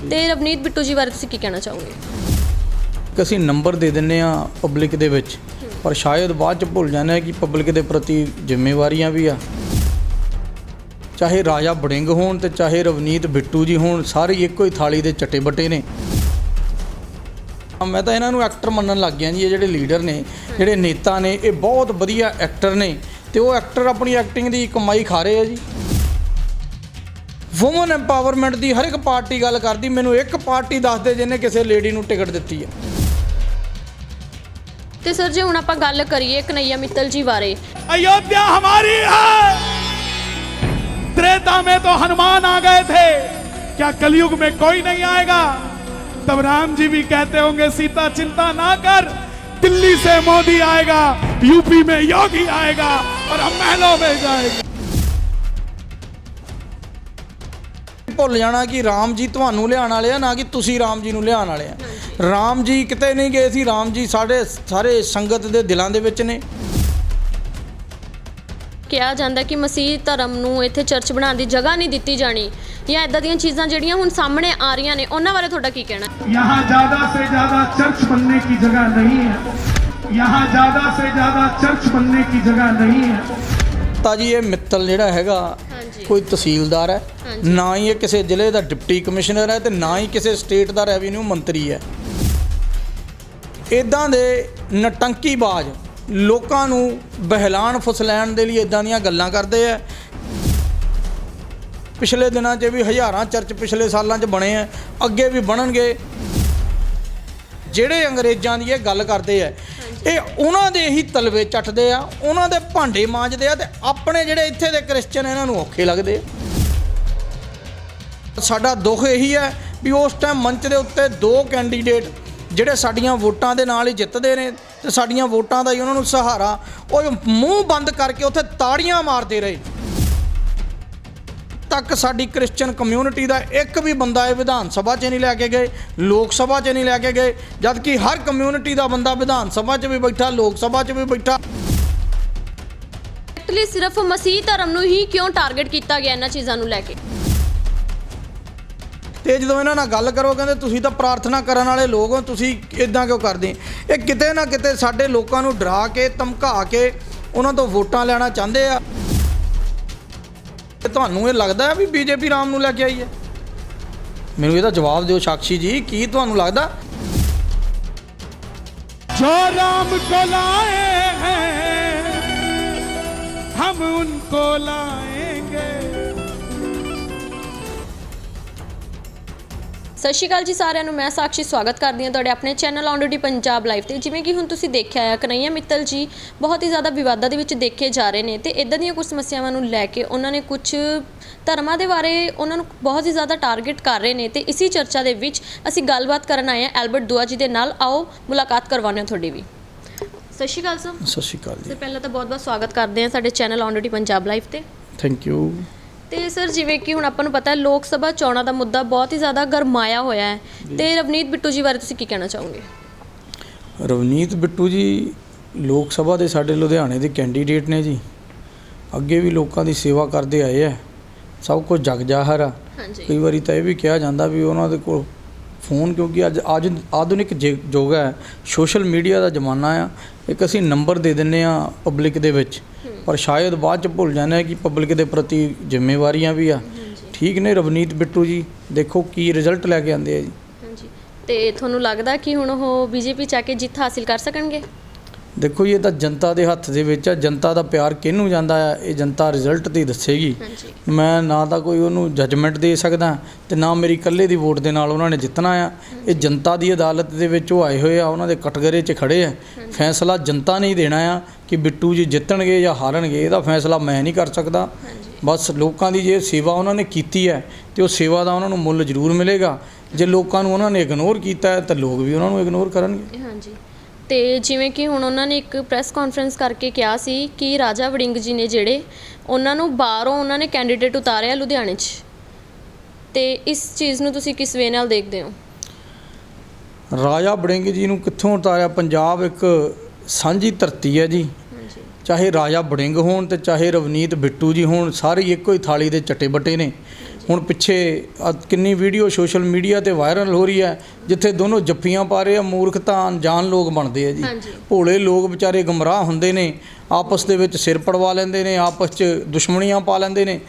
ਤੇ ਰਵਨੀਤ ਬਿੱਟੂ ਜੀ ਬਾਰੇ ਤੁਸੀਂ ਕੀ ਕਹਿਣਾ ਚਾਹੋਗੇ? ਕਿ ਅਸੀਂ ਨੰਬਰ ਦੇ ਦਿੰਨੇ ਆ ਪਬਲਿਕ ਦੇ ਵਿੱਚ, ਪਰ ਸ਼ਾਇਦ ਬਾਅਦ ਚ ਭੁੱਲ ਜਾਂਦੇ ਆ ਕਿ ਪਬਲਿਕ ਦੇ ਪ੍ਰਤੀ ਜ਼ਿੰਮੇਵਾਰੀਆਂ ਵੀ ਆ। ਚਾਹੇ ਰਾਜਾ ਬੜਿੰਗ ਹੋਣ ਤੇ ਚਾਹੇ ਰਵਨੀਤ ਬਿੱਟੂ ਜੀ ਹੋਣ, ਸਾਰੇ ਹੀ ਇੱਕੋ ਹੀ ਥਾਲੀ ਦੇ ਚਟੇ ਬੱਟੇ ਨੇ। ਮੈਂ ਤਾਂ ਇਹਨਾਂ ਨੂੰ ਐਕਟਰ ਮੰਨਣ ਲੱਗ ਗਿਆ ਜੀ, ਇਹ ਜਿਹੜੇ ਲੀਡਰ ਨੇ, ਜਿਹੜੇ ਨੇਤਾ ਨੇ, ਇਹ ਬਹੁਤ ਵਧੀਆ ਐਕਟਰ ਨੇ। ਤੇ ਉਹ ਐਕਟਰ ਆਪਣੀ ਐਕਟਿੰਗ ਦੀ ਕਮਾਈ ਖਾ ਰਹੇ ਆ ਜੀ। ਵੂਮਨ ਐਮਪਾਵਰਮੈਂਟ ਦੀ ਹਰ ਇੱਕ ਪਾਰਟੀ ਗੱਲ ਕਰਦੀ ਮੈਨੂੰ ਇੱਕ ਪਾਰਟੀ ਦੱਸ ਦੇ ਜਿਹਨੇ ਕਿਸੇ ਲੇਡੀ ਨੂੰ ਟਿਕਟ ਦਿੱਤੀ ਹੈ ਤੇ ਸਰ ਜੇ ਹੁਣ ਆਪਾਂ ਗੱਲ ਕਰੀਏ ਕਨਈਆ ਮਿੱਤਲ ਜੀ ਬਾਰੇ अयोध्या हमारी है त्रेता में तो हनुमान आ गए थे क्या कलयुग में कोई नहीं आएगा तब राम जी भी कहते होंगे सीता चिंता ना कर दिल्ली से मोदी आएगा यूपी में योगी आएगा और हम महलों में जाएंगे ਭੁੱਲ ਜਾਣਾ ਕਿ ਰਾਮ ਜੀ ਤੁਹਾਨੂੰ ਲਿਆਉਣ ਵਾਲੇ ਆ ਨਾ ਕਿ ਤੁਸੀਂ ਰਾਮ ਜੀ ਨੂੰ ਲਿਆਉਣ ਵਾਲੇ ਆ ਰਾਮ ਜੀ ਕਿਤੇ ਨਹੀਂ ਗਏ ਸੀ ਰਾਮ ਜੀ ਸਾਡੇ ਸਾਰੇ ਸੰਗਤ ਦੇ ਦਿਲਾਂ ਦੇ ਵਿੱਚ ਨੇ ਕਿਹਾ ਜਾਂਦਾ ਕਿ ਮਸੀਹ ਧਰਮ ਨੂੰ ਇੱਥੇ ਚਰਚ ਬਣਾਉਣ ਦੀ ਜਗ੍ਹਾ ਨਹੀਂ ਦਿੱਤੀ ਜਾਣੀ ਜਾਂ ਇਦਾਂ ਦੀਆਂ ਚੀਜ਼ਾਂ ਜਿਹੜੀਆਂ ਹੁਣ ਸਾਹਮਣੇ ਆ ਰਹੀਆਂ ਨੇ ਉਹਨਾਂ ਬਾਰੇ ਤੁਹਾਡਾ ਕੀ ਕਹਿਣਾ यहाँ ज्यादा से ज्यादा चर्च बनने की जगह नहीं है यहाँ ज्यादा से ज्यादा चर्च बनने की जगह नहीं है ਤਾਂ ਜੀ ਇਹ ਮਿੱਤਲ ਜਿਹੜਾ ਹੈਗਾ ਕੋਈ ਤਹਿਸੀਲਦਾਰ ਹੈ। ਨਾ ਹੀ ਇਹ ਕਿਸੇ ਜ਼ਿਲ੍ਹੇ ਦਾ ਡਿਪਟੀ ਕਮਿਸ਼ਨਰ ਹੈ ਤੇ ਨਾ ਹੀ ਕਿਸੇ ਸਟੇਟ ਦਾ ਰੈਵਨਿਊ ਮੰਤਰੀ ਹੈ। ਇਦਾਂ ਦੇ ਨਟੰਕੀਬਾਜ਼ ਲੋਕਾਂ ਨੂੰ ਬਹਿਲਾਣ ਫੁਸਲਾਣ ਦੇ ਲਈ ਇਦਾਂ ਦੀਆਂ ਗੱਲਾਂ ਕਰਦੇ ਆ। ਪਿਛਲੇ ਦਿਨਾਂ 'ਚ ਵੀ ਹਜ਼ਾਰਾਂ ਚਰਚ ਪਿਛਲੇ ਸਾਲਾਂ 'ਚ ਬਣੇ ਆ ਅੱਗੇ ਵੀ ਬਣਨਗੇ। ਜਿਹੜੇ ਅੰਗਰੇਜ਼ਾਂ ਦੀ ਇਹ ਗੱਲ ਕਰਦੇ ਆ ਇਹ ਉਹਨਾਂ ਦੇ ਹੀ ਤਲਵੇ ਚੱਟਦੇ ਆ, ਉਹਨਾਂ ਦੇ ਭਾਂਡੇ ਮਾਂਜਦੇ ਆ ਤੇ ਆਪਣੇ ਜਿਹੜੇ ਇੱਥੇ ਦੇ ਕ੍ਰਿਸਚੀਅਨ ਇਹਨਾਂ ਨੂੰ ਔਖੇ ਲੱਗਦੇ ਆ। ਸਾਡਾ ਦੁੱਖ ਇਹੀ ਹੈ ਵੀ ਉਸ ਟਾਈਮ ਮੰਚ ਦੇ ਉੱਤੇ ਦੋ ਕੈਂਡੀਡੇਟ ਜਿਹੜੇ ਸਾਡੀਆਂ ਵੋਟਾਂ ਦੇ ਨਾਲ ਹੀ ਜਿੱਤਦੇ ਨੇ ਤੇ ਸਾਡੀਆਂ ਵੋਟਾਂ ਦਾ ਹੀ ਉਹਨਾਂ ਨੂੰ ਸਹਾਰਾ, ਉਹ ਮੂੰਹ ਬੰਦ ਕਰਕੇ ਉੱਥੇ ਤਾੜੀਆਂ ਮਾਰਦੇ ਰਹੇ। ਤੱਕ ਸਾਡੀ ਕ੍ਰਿਸਚੀਅਨ ਕਮਿਊਨਿਟੀ ਦਾ ਇੱਕ ਵੀ ਬੰਦਾ ਇਹ ਵਿਧਾਨ ਸਭਾ 'ਚ ਨਹੀਂ ਲੈ ਕੇ ਗਏ ਲੋਕ ਸਭਾ 'ਚ ਨਹੀਂ ਲੈ ਕੇ ਗਏ ਜਦ ਕਿ ਹਰ ਕਮਿਊਨਿਟੀ ਦਾ ਬੰਦਾ ਵਿਧਾਨ ਸਭਾ 'ਚ ਵੀ ਬੈਠਾ ਲੋਕ ਸਭਾ 'ਚ ਵੀ ਬੈਠਾ। ਐਕਚੁਅਲੀ ਸਿਰਫ ਮਸੀਹ ਧਰਮ ਨੂੰ ਹੀ ਕਿਉਂ ਟਾਰਗੇਟ ਕੀਤਾ ਗਿਆ ਇਹਨਾਂ ਚੀਜ਼ਾਂ ਨੂੰ ਲੈ ਕੇ? ਤੇ ਜਦੋਂ ਇਹਨਾਂ ਨਾਲ ਗੱਲ ਕਰੋ ਕਹਿੰਦੇ ਤੁਸੀਂ ਤਾਂ ਪ੍ਰਾਰਥਨਾ ਕਰਨ ਵਾਲੇ ਲੋਕ ਹੋ ਤੁਸੀਂ ਇਦਾਂ ਕਿਉਂ ਕਰਦੇ? ਇਹ ਕਿਤੇ ਨਾ ਕਿਤੇ ਸਾਡੇ ਲੋਕਾਂ ਨੂੰ ਡਰਾ ਕੇ ਧਮਕਾ ਕੇ ਉਹਨਾਂ ਤੋਂ ਵੋਟਾਂ ਲੈਣਾ ਚਾਹੁੰਦੇ ਆ। ਤੇ ਤੁਹਾਨੂੰ ਇਹ ਲੱਗਦਾ ਵੀ ਬੀਜੇਪੀ ਰਾਮ ਨੂੰ ਲੈ ਕੇ ਆਈ ਹੈ? ਮੈਨੂੰ ਇਹਦਾ ਜਵਾਬ ਦਿਓ ਸਾਖੀ ਜੀ, ਕੀ ਤੁਹਾਨੂੰ ਲੱਗਦਾ? ਜੋ ਰਾਮ ਕੋ ਲਾਏ ਹੈ, ਹਮ ਉਨਕੋ ਲਾਏ। ਸਤਿ ਸ਼੍ਰੀ ਅਕਾਲ ਜੀ ਸਾਰਿਆਂ ਨੂੰ ਮੈਂ ਸਾਕਸ਼ੀ ਸਵਾਗਤ ਕਰਦੀ ਹਾਂ ਤੁਹਾਡੇ ਆਪਣੇ ਚੈਨਲ ਔਨਡੀ ਪੰਜਾਬ ਲਾਈਵ ਤੇ। ਜਿਵੇਂ ਕਿ ਹੁਣ ਤੁਸੀਂ ਦੇਖਿਆ ਹੈ ਕਨਈਆ ਮਿੱਤਲ ਜੀ ਬਹੁਤ ਹੀ ਜ਼ਿਆਦਾ ਵਿਵਾਦਾਂ ਦੇ ਵਿੱਚ ਦੇਖੇ ਜਾ ਰਹੇ ਨੇ ਤੇ ਇਦਾਂ ਦੀਆਂ ਕੁਝ ਸਮੱਸਿਆਵਾਂ ਨੂੰ ਲੈ ਕੇ ਉਹਨਾਂ ਨੇ ਕੁਝ ਧਰਮਾਂ ਦੇ ਬਾਰੇ ਉਹਨਾਂ ਨੂੰ ਬਹੁਤ ਹੀ ਜ਼ਿਆਦਾ ਟਾਰਗੇਟ ਕਰ ਰਹੇ ਨੇ ਤੇ ਇਸੀ ਚਰਚਾ ਦੇ ਵਿੱਚ ਅਸੀਂ ਗੱਲਬਾਤ ਕਰਨ ਆਏ ਹਾਂ ਐਲਬਰਟ ਦੁਆ ਜੀ ਦੇ ਨਾਲ। ਆਓ ਮੁਲਾਕਾਤ ਕਰਵਾਉਂਦੇ ਹਾਂ ਤੁਹਾਡੀ ਵੀ। ਸਤਿ ਸ਼੍ਰੀ ਅਕਾਲ ਸਰ। ਸਤਿ ਸ਼੍ਰੀ ਅਕਾਲ ਸਰ ਜੀ ਪਹਿਲਾਂ ਤਾਂ ਬਹੁਤ-ਬਹੁਤ ਸਵਾਗਤ ਕਰਦੇ ਹਾਂ ਸਾਡੇ channel on duty Punjab live ਤੇ। ਥੈਂਕ ਯੂ ਤੇ ਸਰ ਜਿਵੇਂ ਕਿ ਹੁਣ ਆਪਾਂ ਨੂੰ ਪਤਾ ਹੈ ਲੋਕ ਸਭਾ ਚੋਣਾਂ ਦਾ ਮੁੱਦਾ ਬਹੁਤ ਹੀ ਜ਼ਿਆਦਾ ਗਰਮਾਇਆ ਹੋਇਆ ਹੈ। ਤੇ ਰਵਨੀਤ ਬਿੱਟੂ ਜੀ ਬਾਰੇ ਤੁਸੀਂ ਕੀ ਕਹਿਣਾ ਚਾਹੋਗੇ? ਰਵਨੀਤ ਬਿੱਟੂ ਜੀ ਲੋਕ ਸਭਾ ਦੇ ਸਾਡੇ ਲੁਧਿਆਣੇ ਦੇ ਕੈਂਡੀਡੇਟ ਨੇ ਜੀ। ਅੱਗੇ ਵੀ ਲੋਕਾਂ ਦੀ ਸੇਵਾ ਕਰਦੇ ਆਏ ਆ ਸਭ ਕੁਝ ਜਗ ਜਾਹਰ ਆ। ਹਾਂਜੀ। ਕਈ ਵਾਰੀ ਤਾਂ ਇਹ ਵੀ ਕਿਹਾ ਜਾਂਦਾ ਵੀ ਉਹਨਾਂ ਦੇ ਕੋਲ ਫੋਨ ਕਿਉਂਕਿ ਅੱਜ ਅੱਜ ਆਧੁਨਿਕ ਯੁੱਗ ਹੈ। ਸੋਸ਼ਲ ਮੀਡੀਆ ਦਾ ਜ਼ਮਾਨਾ ਆ। ਇੱਕ ਅਸੀਂ ਨੰਬਰ ਦੇ ਦਿੰਨੇ ਆ ਪਬਲਿਕ ਦੇ ਵਿੱਚ। ਪਰ ਸ਼ਾਇਦ ਬਾਅਦ ਚ ਭੁੱਲ ਜਾਂਦੇ ਆ ਕਿ ਪਬਲਿਕ ਦੇ ਪ੍ਰਤੀ ਜ਼ਿੰਮੇਵਾਰੀਆਂ ਵੀ ਆ। ਠੀਕ ਨੇ ਰਵਨੀਤ ਬਿੱਟੂ ਜੀ, ਦੇਖੋ ਕੀ ਰਿਜ਼ਲਟ ਲੈ ਕੇ ਆਉਂਦੇ ਆ ਜੀ। ਹਾਂਜੀ। ਤੇ ਤੁਹਾਨੂੰ ਲੱਗਦਾ ਕਿ ਹੁਣ ਉਹ ਬੀਜੇਪੀ ਚ ਆ ਕੇ ਜਿੱਤ ਹਾਸਿਲ ਕਰ ਸਕਣਗੇ? ਦੇਖੋ ਜੀ ਇਹ ਤਾਂ ਜਨਤਾ ਦੇ ਹੱਥ ਦੇ ਵਿੱਚ ਆ ਜਨਤਾ ਦਾ ਪਿਆਰ ਕਿਹਨੂੰ ਜਾਂਦਾ ਆ? ਇਹ ਜਨਤਾ ਰਿਜ਼ਲਟ ਤੇ ਦੱਸੇਗੀ। ਮੈਂ ਨਾ ਤਾਂ ਕੋਈ ਉਹਨੂੰ ਜੱਜਮੈਂਟ ਦੇ ਸਕਦਾ ਤੇ ਨਾ ਮੇਰੀ ਇਕੱਲੇ ਦੀ ਵੋਟ ਦੇ ਨਾਲ ਉਹਨਾਂ ਨੇ ਜਿੱਤਣਾ ਆ। ਇਹ ਜਨਤਾ ਦੀ ਅਦਾਲਤ ਦੇ ਵਿੱਚ ਉਹ ਆਏ ਹੋਏ ਆ ਉਹਨਾਂ ਦੇ ਕਟਗਰੇ 'ਚ ਖੜੇ ਆ। ਫੈਸਲਾ ਜਨਤਾ ਨੇ ਹੀ ਦੇਣਾ ਆ ਕਿ ਬਿੱਟੂ ਜੀ ਜਿੱਤਣਗੇ ਜਾਂ ਹਾਰਨਗੇ ਇਹਦਾ ਫੈਸਲਾ ਮੈਂ ਨਹੀਂ ਕਰ ਸਕਦਾ। ਬਸ ਲੋਕਾਂ ਦੀ ਜੇ ਸੇਵਾ ਉਹਨਾਂ ਨੇ ਕੀਤੀ ਹੈ ਤੇ ਉਹ ਸੇਵਾ ਦਾ ਉਹਨਾਂ ਨੂੰ ਮੁੱਲ ਜ਼ਰੂਰ ਮਿਲੇਗਾ। ਜੇ ਲੋਕਾਂ ਨੂੰ ਉਹਨਾਂ ਨੇ ਇਗਨੋਰ ਕੀਤਾ ਹੈ ਤਾਂ ਲੋਕ ਵੀ ਉਹਨਾਂ ਨੂੰ ਇਗਨੋਰ ਕਰਨਗੇ। ਹਾਂਜੀ। ਤੇ ਜਿਵੇਂ ਕਿ ਹੁਣ ਉਹਨਾਂ ਨੇ ਇੱਕ ਪ੍ਰੈਸ ਕਾਨਫਰੰਸ ਕਰਕੇ ਕਿਹਾ ਸੀ ਕਿ ਰਾਜਾ ਵੜਿੰਗ ਜੀ ਨੇ ਜਿਹੜੇ ਉਹਨਾਂ ਨੂੰ ਬਾਹਰੋਂ ਉਹਨਾਂ ਨੇ ਕੈਂਡੀਡੇਟ ਉਤਾਰਿਆ ਲੁਧਿਆਣੇ 'ਚ। ਤੇ ਇਸ ਚੀਜ਼ ਨੂੰ ਤੁਸੀਂ ਕਿਸ ਵੇ ਨਾਲ ਦੇਖਦੇ ਹੋ? ਰਾਜਾ ਬੜਿੰਗ ਜੀ ਨੂੰ ਕਿੱਥੋਂ ਉਤਾਰਿਆ? ਪੰਜਾਬ ਇੱਕ ਸਾਂਝੀ ਧਰਤੀ ਹੈ ਜੀ। ਚਾਹੇ ਰਾਜਾ ਬੜਿੰਗ ਹੋਣ ਤੇ ਚਾਹੇ ਰਵਨੀਤ ਬਿੱਟੂ ਜੀ ਹੋਣ ਸਾਰੇ ਇੱਕੋ ਹੀ ਥਾਲੀ ਦੇ ਚੱਟੇ ਬੱਟੇ ਨੇ। ਹੁਣ ਪਿੱਛੇ ਕਿੰਨੀ ਵੀਡੀਓ ਸੋਸ਼ਲ ਮੀਡੀਆ ਤੇ ਵਾਇਰਲ ਹੋ ਰਹੀ ਹੈ ਜਿੱਥੇ ਦੋਨੋਂ ਜੱਫੀਆਂ ਪਾ ਰਹੇ ਆ ਮੂਰਖਤਾ ਅਣਜਾਣ ਲੋਕ ਬਣਦੇ ਆ ਜੀ। ਭੋਲੇ ਲੋਕ ਵਿਚਾਰੇ ਗਮਰਾਹ ਹੁੰਦੇ ਨੇ ਆਪਸ ਦੇ ਵਿੱਚ ਸਿਰ ਪੜਵਾ ਲੈਂਦੇ ਨੇ ਆਪਸ 'ਚ ਦੁਸ਼ਮਣੀਆਂ ਪਾ ਲੈਂਦੇ ਨੇ।